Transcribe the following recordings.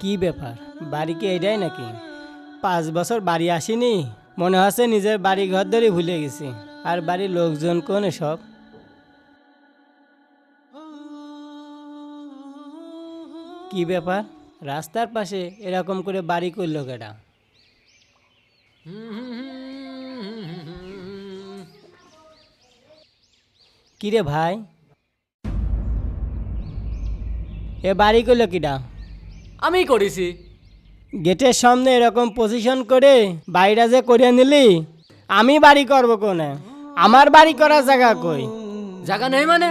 কি ব্যাপার? বাড়ি কি এটাই নাকি? পাঁচ বছর বাড়ি আসিনি, মনে হচ্ছে নিজের বাড়ি ঘর ধরে ভুলে গেছি। আর বাড়ির লোকজন কোন সব কি ব্যাপার? রাস্তার পাশে এরকম করে বাড়ি করল কেটা কিরে ভাই? এ বাড়ি করল কিটা আমি করেছি। গেটের সামনে এরকম পজিশন করে বাইরা যে করে নিলি আমি বাড়ি করব কোনে? আমার বাড়ি করার জায়গা কই? জায়গা নেই মানে?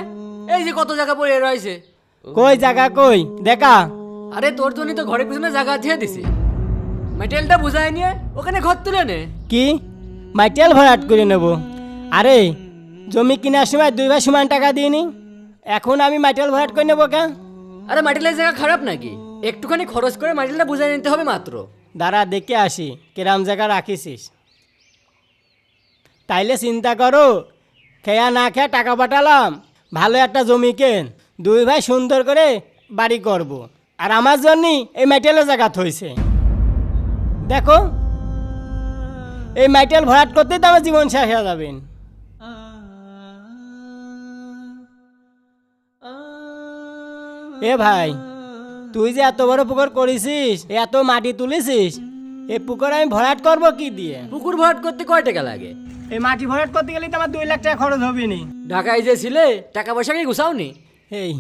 এই যে কত জায়গা পড়ে রয়েছে। কই জায়গা কই? দেখা। আরে তোর জন্যই তো ঘরের পিছনে জায়গা দিয়ে দিছি। মেটেরিয়ালটা বুঝাই নিয়ে ওখানে ঘর তুলে নে। কি? মাইটেল ভরাট করে নেব। আরে জমি কেনার সময় দুই ভাই সমান টাকা দিইনি? এখন আমি মাইটেল ভরাট করে নেব কেন? আরে মেটেরিয়ালের জায়গা খারাপ নাকি? একটুখানি খরচ করে মেটেরিয়ালটা বুঝে নিতে হবে মাত্র। দাঁড়া, দেখে আসি, কিরাম জায়গা রাখিছিস। তাইলে চিন্তা করো, খেয়া না খেয়া টাকা পাঠালাম, ভালো একটা জমি কেন, দুই ভাই সুন্দর করে বাড়ি করব। আর আমার জন্যই এই মাইটেলের জায়গা থইছে। দেখো, এই মাইটেল ভরাট করতেই তো আমার জীবন শেষ হয়ে যাবেন এ ভাই তুই যে এত বড় পুকুর করেছিস এত মাটি তুলেছিস এই পুকুর আমি ভরাট করব কি দিয়ে? পুকুর ভরাট করতে কয় টাকা লাগে? এই মাটি ভরাট করতে গেলে তো আমার দুই লাখ টাকা খরচ হবে নি। ঢাকায় যে ছিলে টাকা পয়সা কি গুছাওনি এই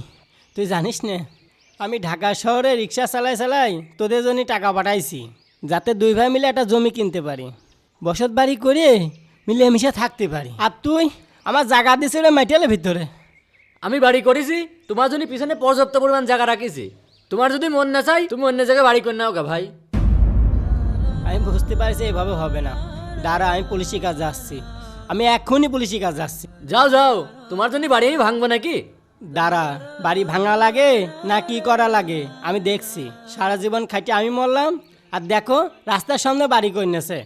তুই জানিস না আমি ঢাকা শহরে রিক্সা চালাই চালাই তোদের জন্য টাকা পাঠাইছি যাতে দুই ভাই মিলে একটা জমি কিনতে পারি। বসত বাড়ি করে মিলেমিশে থাকতে পারি। আর তুই আমার জায়গা দিছিল মেটেলের ভিতরে। আমি বাড়ি করেছি তোমার জন্য পিছনে পর্যাপ্ত পরিমাণ জায়গা রাখিছি। তোমার যদি মন না চাই তুমি অন্য জায়গায় বাড়ি করে নাও গা ভাই। আমি বুঝতে পারছি এভাবে হবে না। দাঁড়া আমি পুলিশের কাজ যাচ্ছি। আমি এখনই পুলিশের কাজ যাচ্ছি। যাও যাও। তোমার জন্য বাড়ি আমি ভাঙবো নাকি? দাঁড়া বাড়ি ভাঙা লাগে না কি করা লাগে? আমি দেখছি। সারা জীবন খাইতে আমি মরলাম আর দেখো রাস্তার সামনে বাড়ি করেছে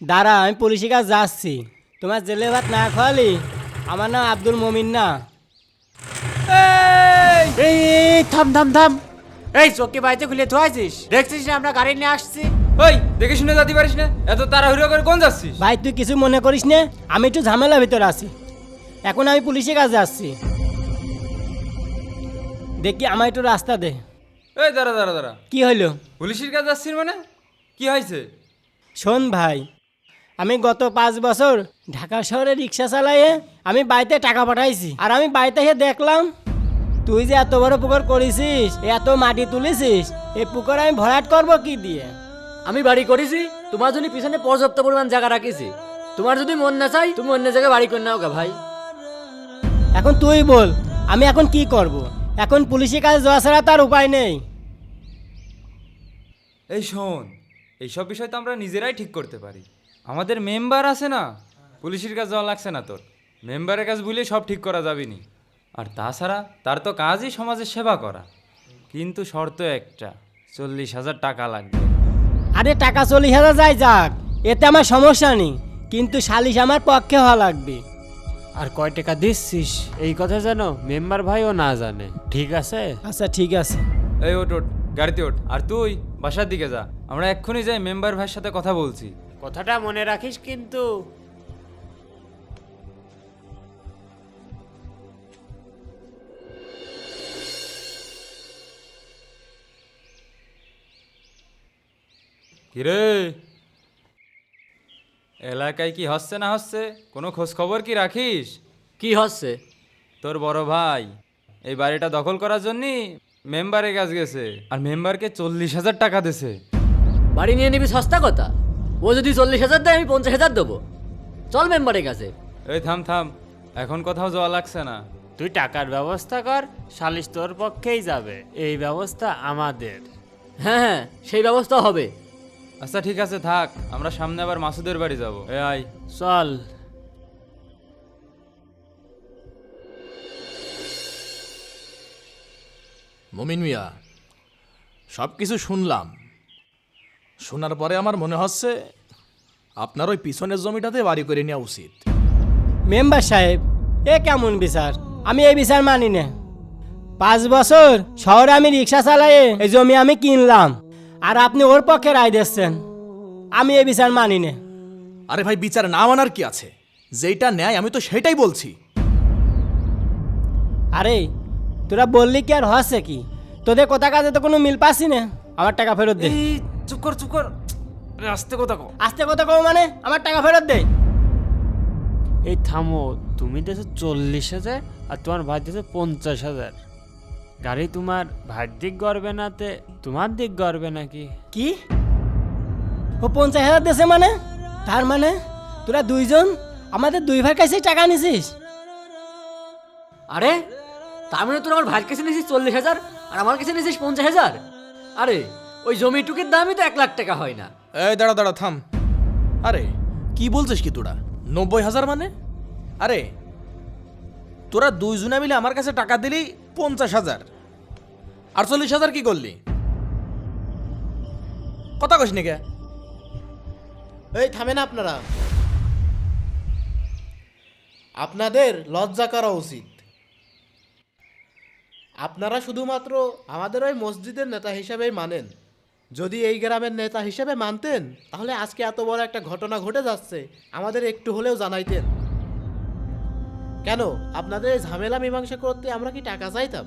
দাঁড়া আমি পুলিশের কাজ যাচ্ছি। তোমার জেলে ভাত না খাওয়ালি? আমার নাম আব্দুল মমিন না। এই এই, থাম থাম থাম। এই চোখকে বাড়িতে খুলে থোয়াইছিস দেখছিস না আমরা গাড়ি নিয়ে আসছি? ওই দেখে শুনে যাতে পারিস না? এত তাড়াহুড়ো করে কোন যাচ্ছিস? ভাই তুই কিছু মনে করিস না? আমি একটু ঝামেলার ভিতরে আছি। এখন আমি পুলিশের কাজ আসছি। দেখি আমার একটু রাস্তা দে। এই দাঁড়া দাঁড়া দাঁড়া। কি হইল পুলিশের কাছে যাচ্ছিস মানে? কি হয়েছে? শোন ভাই আমি গত পাঁচ বছর ঢাকা শহরে রিক্সা চালাইয়ে আমি বাড়িতে টাকা পাঠাইছি। আর আমি বাড়িতে এসে দেখলাম তুই যে এত বড় পুকুর করেছিস এত মাটি তুলেছিস এই পুকুর আমি ভরাট করব কি দিয়ে? আমি বাড়ি করেছি তোমার জন্য পিছনে পর্যাপ্ত পরিমাণ জায়গা রাখিছি। তোমার যদি মন না চাই তুমি অন্য জায়গায় বাড়ি করে নাও গা ভাই। এখন তুই বল আমি এখন কি করব। এখন পুলিশের কাছে যাওয়া ছাড়া তার উপায় নেই। এই শোন এইসব বিষয় তো আমরা নিজেরাই ঠিক করতে পারি। আমাদের মেম্বার আছে না পুলিশের কাছে যাওয়া লাগছে না তোর। মেম্বারের কাছে বুঝলে সব ঠিক করা যাবে নি আর তাছাড়া তার তো কাজই সমাজের সেবা করা। কিন্তু শর্ত একটা চল্লিশ হাজার টাকা লাগবে। আরে টাকা চল্লিশ হাজার যায় যাক এতে আমার সমস্যা নেই কিন্তু সালিশ আমার পক্ষে হওয়া লাগবে। আর কয় টাকা দিচ্ছিস? এই কথা যেন মেম্বার ভাইও না জানে। ঠিক আছে? আচ্ছা ঠিক আছে। এই ওট ওট গাড়িতে ওঠ। আর তুই বাসার দিকে যা। আমরা এক্ষুনি যাই মেম্বার ভাইয়ের সাথে কথা বলছি। কথাটা মনে রাখিস কিন্তু কিরে? এলাকায় কি হচ্ছে না হচ্ছে? কোনো খোঁজ খবর কি রাখিস? কি হচ্ছে? তোর বড় ভাই এই বাড়িটা দখল করার জন্যে মেম্বারের কাছে গেছে। আর মেম্বারকে চল্লিশ হাজার টাকা দিছে। বাড়ি নিয়ে নিবি সস্তা কথা। ও যদি চল্লিশ হাজার দেয় আমি পঞ্চাশ হাজার দেবো। চল মেম্বারের কাছে। এই থাম থাম। এখন কোথাও যাওয়া লাগছে না। তুই টাকার ব্যবস্থা কর সালিশ তোর পক্ষেই যাবে। এই ব্যবস্থা আমাদের। হ্যাঁ হ্যাঁ সেই ব্যবস্থা হবে। আচ্ছা ঠিক আছে থাক। আমরা সামনে আবার মাসুদের বাড়ি যাব। এ আয়। চল। মমিন মিয়া সব কিছু শুনলাম। শোনার পরে আমার মনে হচ্ছে আপনার ওই পিছনের জমিটাতে বাড়ি করে নেওয়া উচিত। মেম্বার সাহেব এ কেমন বিচার? আমি এই বিচার মানি না। পাঁচ বছর শহরে আমি রিক্সা চালাই এই জমি আমি কিনলাম। আর আপনি ওর পক্ষে রায় দিচ্ছেন। আমি এই বিচার মানি না। আরে ভাই বিচার না মানার কি আছে? যেইটা ন্যায় আমি তো সেটাই বলছি। আরে তোরা বললি কি আর হচ্ছে কি? তোদের কথা কাজে তো কোনো মিল পাসি না। আমার টাকা ফেরত দে। এই চুপ কর চুপ কর। আরে আস্তে কথা কো আস্তে কথা কও মানে? আমার টাকা ফেরত দে। এই থামো তুমি দিয়েছ চল্লিশ হাজার আর তোমার ভাই দিয়েছে পঞ্চাশ হাজার। গাড়ি তোমার ভাইয়ের দিক গড়বে না তে তোমার দিক গড়বে নাকি? কি? ও পঞ্চাশ হাজার দেশে মানে? তার মানে? তোরা দুইজন আমাদের দুই ভাই কাছেই টাকা নিছিস? আরে তার মানে তোর আমার ভাইয়ের কাছে নিয়েছিস চল্লিশ হাজার আর আমার কাছে নিয়েছিস পঞ্চাশ হাজার? আরে ওই জমিটুকের দামই তো এক লাখ টাকা হয় না। এই দাঁড়া দাঁড়া থাম। আরে কি বলছিস কি তোরা? নব্বই হাজার মানে? আরে তোরা দুইজনে মিলে আমার কাছে টাকা দিলি পঞ্চাশ হাজার। আটচল্লিশ হাজার কি করলি? কথা কস নি কে? এই থামেন আপনারা। আপনাদের লজ্জা করা উচিত। আপনারা শুধুমাত্র আমাদের ওই মসজিদের নেতা হিসেবেই মানেন। যদি এই গ্রামের নেতা হিসেবে মানতেন, তাহলে আজকে এত বড় একটা ঘটনা ঘটে যাচ্ছে, আমাদের একটু হলেও জানাইতেন। কেন? আপনাদের ঝামেলা মীমাংসা করতে আমরা কি টাকা চাইতাম?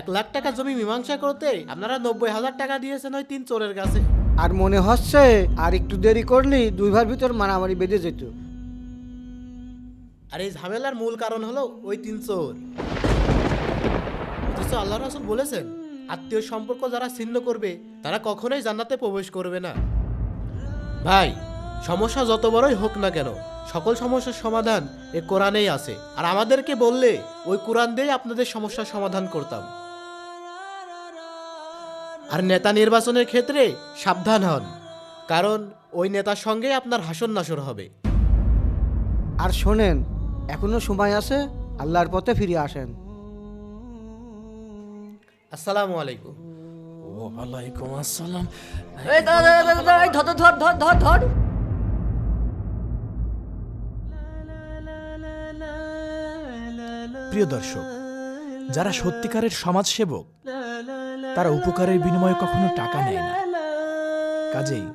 এক লাখ টাকা জমি মীমাংসা করতে আপনারা নব্বই হাজার টাকা দিয়েছেন ওই তিন চোরের কাছে। আর মনে হচ্ছে আর একটু দেরি করলি দুই ভার ভিতর মারামারি বেঁধে যেত। আর এই ঝামেলার মূল কারণ হলো ওই তিন চোর। অথচ আল্লাহ রাসুল বলেছেন আত্মীয় সম্পর্ক যারা ছিন্ন করবে তারা কখনোই জান্নাতে প্রবেশ করবে না। ভাই সমস্যা যত বড়ই হোক না কেন সকল সমস্যার সমাধান এ কোরআনেই আছে। আর আমাদেরকে বললে ওই কোরআন দিয়েই আপনাদের সমস্যার সমাধান করতাম। আর নেতা নির্বাচনের ক্ষেত্রে সাবধান হন কারণ ওই নেতার সঙ্গে আপনার হাসন নাসর হবে। আর শোনেন এখনও সময় আছে আল্লাহর পথে ফিরে আসেন। আসসালামু আলাইকুম। ওয়ালাইকুম আসসালাম। এই দাদা দাদা দাদা ধর ধর ধর ধর ধর। প্রিয় দর্শক, যারা সত্যিকারের সমাজসেবক, তারা উপকারের বিনিময়ে কখনো টাকা নেয় না। কাজেই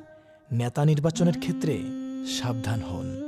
নেতা নির্বাচনের ক্ষেত্রে সাবধান হন।